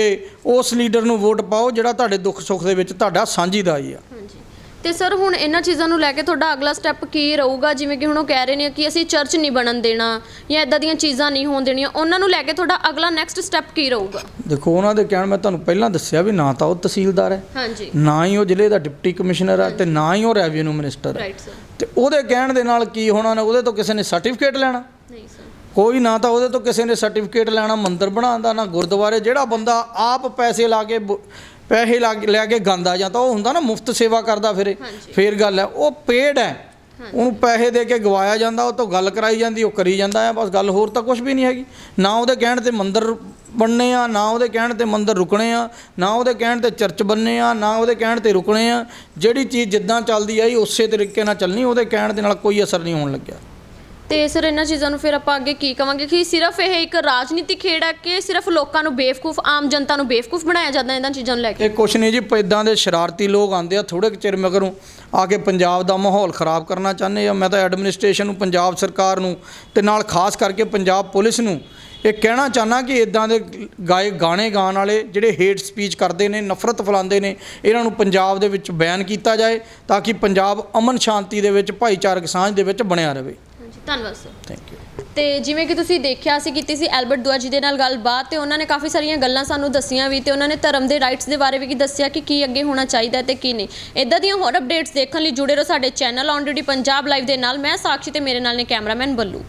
ਉਸ ਲੀਡਰ ਨੂੰ ਵੋਟ ਪਾਓ ਜਿਹੜਾ ਤੁਹਾਡੇ ਦੁੱਖ ਸੁੱਖ ਦੇ ਵਿੱਚ ਤੁਹਾਡਾ ਸਾਂਝੀਦਾਰੀ ਆ। ਹਾਂਜੀ। ਤੇ ਸਰ ਹੁਣ ਇਹਨਾਂ ਚੀਜ਼ਾਂ ਨੂੰ ਲੈ ਕੇ ਤੁਹਾਡਾ ਅਗਲਾ ਸਟੈਪ ਕੀ ਰਹੂਗਾ? ਜਿਵੇਂ ਕਿ ਹੁਣ ਉਹ ਕਹਿ ਰਹੇ ਨੇ ਕਿ ਅਸੀਂ ਚਰਚ ਨਹੀਂ ਬਣਨ ਦੇਣਾ ਜਾਂ ਇਦਾਂ ਦੀਆਂ ਚੀਜ਼ਾਂ ਨਹੀਂ ਹੋਣ ਦੇਣੀਆਂ ਉਹਨਾਂ ਨੂੰ ਲੈ ਕੇ ਤੁਹਾਡਾ ਅਗਲਾ ਨੈਕਸਟ ਸਟੈਪ ਕੀ ਰਹੂਗਾ? ਦੇਖੋ ਉਹਨਾਂ ਦੇ ਕਹਿਣ ਮੈਂ ਤੁਹਾਨੂੰ ਪਹਿਲਾਂ ਦੱਸਿਆ ਵੀ ਨਾ ਤਾਂ ਉਹ ਤਹਿਸੀਲਦਾਰ ਹੈ ਹਾਂਜੀ। ਨਾ ਹੀ ਉਹ ਜ਼ਿਲ੍ਹੇ ਦਾ ਡਿਪਟੀ ਕਮਿਸ਼ਨਰ ਹੈ ਤੇ ਨਾ ਹੀ ਉਹ ਰੈਵਨਿਊ ਮਿਨਿਸਟਰ ਹੈ। ਰਾਈਟ ਸਰ ਤੇ ਉਹਦੇ ਕਹਿਣ ਦੇ ਨਾਲ ਕੀ ਹੋਣਾ ਨੇ ਉਹਦੇ ਤੋਂ ਕਿਸੇ ਨੇ ਸਰਟੀਫਿਕੇਟ ਲੈਣਾ। ਨਹੀਂ ਸਰ ਕੋਈ ਨਾ ਤਾਂ ਉਹਦੇ ਤੋਂ ਕਿਸੇ ਨੇ ਸਰਟੀਫਿਕੇਟ ਲੈਣਾ ਮੰਦਿਰ ਬਣਾਉਣ ਦਾ ਨਾ ਗੁਰਦੁਆਰੇ ਜਿਹੜਾ ਬੰਦਾ ਆਪ ਪੈਸੇ ਲਾ ਕੇ ਬ- ਪੈਸੇ ਲਾ ਕੇ ਕੇ ਗਾਂਦਾ ਜਾਂ ਤਾਂ ਉਹ ਹੁੰਦਾ ਨਾ ਮੁਫਤ ਸੇਵਾ ਕਰਦਾ ਫਿਰੇ। ਫੇਰ ਗੱਲ ਹੈ ਉਹ ਪੇਡ ਹੈ। ਉਹਨੂੰ ਪੈਸੇ ਦੇ ਕੇ ਗਵਾਇਆ ਜਾਂਦਾ ਉਹ ਤੋਂ ਗੱਲ ਕਰਾਈ ਜਾਂਦੀ ਉਹ ਕਰੀ ਜਾਂਦਾ ਹੈ ਬਸ ਗੱਲ ਹੋਰ ਤਾਂ ਕੁਝ ਵੀ ਨਹੀਂ ਹੈਗੀ। ਨਾ ਉਹਦੇ ਕਹਿਣ ਤੇ ਮੰਦਿਰ ਬਣਨੇ ਆ ਨਾ ਉਹਦੇ ਕਹਿਣ ਤੇ ਮੰਦਿਰ ਰੁਕਣੇ ਆ ਨਾ ਉਹਦੇ ਕਹਿਣ ਤੇ ਚਰਚ ਬਣਨੇ ਆ ਨਾ ਉਹਦੇ ਕਹਿਣ ਤੇ ਰੁਕਣੇ ਆ। ਜਿਹੜੀ ਚੀਜ਼ ਜਿੱਦਾਂ ਚੱਲਦੀ ਆਈ ਉਸੇ ਤਰੀਕੇ ਨਾਲ ਚੱਲਣੀ ਉਹਦੇ ਕਹਿਣ ਦੇ ਨਾਲ ਕੋਈ ਅਸਰ ਨਹੀਂ ਹੋਣ ਲੱਗਿਆ। ਤੇ ਸਰ, ਇਹਨਾਂ ਚੀਜ਼ਾਂ ਨੂੰ ਫਿਰ ਆਪਾਂ ਅੱਗੇ ਕੀ ਕਵਾਂਗੇ ਕਿ ਸਿਰਫ ਇਹ ਇੱਕ ਰਾਜਨੀਤਿਕ ਖੇਡ ਹੈ ਕਿ ਸਿਰਫ ਲੋਕਾਂ ਨੂੰ ਬੇਵਕੂਫ, ਆਮ ਜਨਤਾ ਨੂੰ ਬੇਵਕੂਫ ਬਣਾਇਆ ਜਾਂਦਾ ਇਹਨਾਂ ਚੀਜ਼ਾਂ ਨੂੰ ਲੈ ਕੇ? ਇਹ ਕੁਛ ਨਹੀਂ ਜੀ ਇਦਾਂ ਦੇ ਸ਼ਰਾਰਤੀ ਲੋਕ ਆਉਂਦੇ ਆ ਥੋੜੇ ਕੁ ਚਿਰ ਮਗਰੋਂ ਆ ਕੇ ਪੰਜਾਬ ਦਾ ਮਾਹੌਲ ਖਰਾਬ ਕਰਨਾ ਚਾਹੁੰਦੇ ਆ। ਮੈਂ ਤਾਂ ਐਡਮਿਨਿਸਟ੍ਰੇਸ਼ਨ ਨੂੰ, ਪੰਜਾਬ ਸਰਕਾਰ ਨੂੰ ਤੇ ਨਾਲ ਖਾਸ ਕਰਕੇ ਪੰਜਾਬ ਪੁਲਿਸ ਨੂੰ ਇਹ ਕਹਿਣਾ ਚਾਹਨਾ ਕਿ ਇਦਾਂ ਦੇ ਗਾਏ ਗਾਣੇ ਗਾਉਣ ਵਾਲੇ ਜਿਹੜੇ ਹੇਟ ਸਪੀਚ ਕਰਦੇ ਨੇ, ਨਫ਼ਰਤ ਫੈਲਾਉਂਦੇ ਨੇ, ਇਹਨਾਂ ਨੂੰ ਪੰਜਾਬ ਦੇ ਵਿੱਚ ਬੈਨ ਕੀਤਾ ਜਾਏ ਤਾਂ ਕਿ ਪੰਜਾਬ ਅਮਨ ਸ਼ਾਂਤੀ ਦੇ ਵਿੱਚ, ਭਾਈਚਾਰਕ ਸਾਂਝ ਦੇ ਵਿੱਚ ਬਣਿਆ ਰਹੇ। ਧੰਨਵਾਦ ਸਰ ਥੈਂਕ ਯੂ ਤੇ ਜਿਵੇਂ ਕਿ ਤੁਸੀਂ ਦੇਖਿਆ ਸੀ ਕੀਤੀ ਸੀ ਐਲਬਰਟ ਦੁਆ ਜੀ ਦੇ ਨਾਲ ਗੱਲਬਾਤ ਤੇ ਉਹਨਾਂ ਨੇ ਕਾਫੀ ਸਾਰੀਆਂ ਗੱਲਾਂ ਸਾਨੂੰ ਦੱਸੀਆਂ ਵੀ ਤੇ ਉਹਨਾਂ ਨੇ ਧਰਮ ਦੇ ਰਾਈਟਸ ਦੇ ਬਾਰੇ ਵੀ ਦੱਸਿਆ ਕਿ ਕੀ ਅੱਗੇ ਹੋਣਾ ਚਾਹੀਦਾ ਤੇ ਕੀ ਨਹੀਂ। ਇਦਾਂ ਦੀਆਂ ਹੋਰ ਅਪਡੇਟਸ ਦੇਖਣ ਲਈ ਜੁੜੇ ਰਹੋ ਸਾਡੇ channel on duty Punjab live ਦੇ ਨਾਲ। ਮੈਂ ਸਾਕਸ਼ੀ ਤੇ ਮੇਰੇ ਨਾਲ ਨੇ ਕੈਮਰਾਮੈਨ ਬੱਲੂ।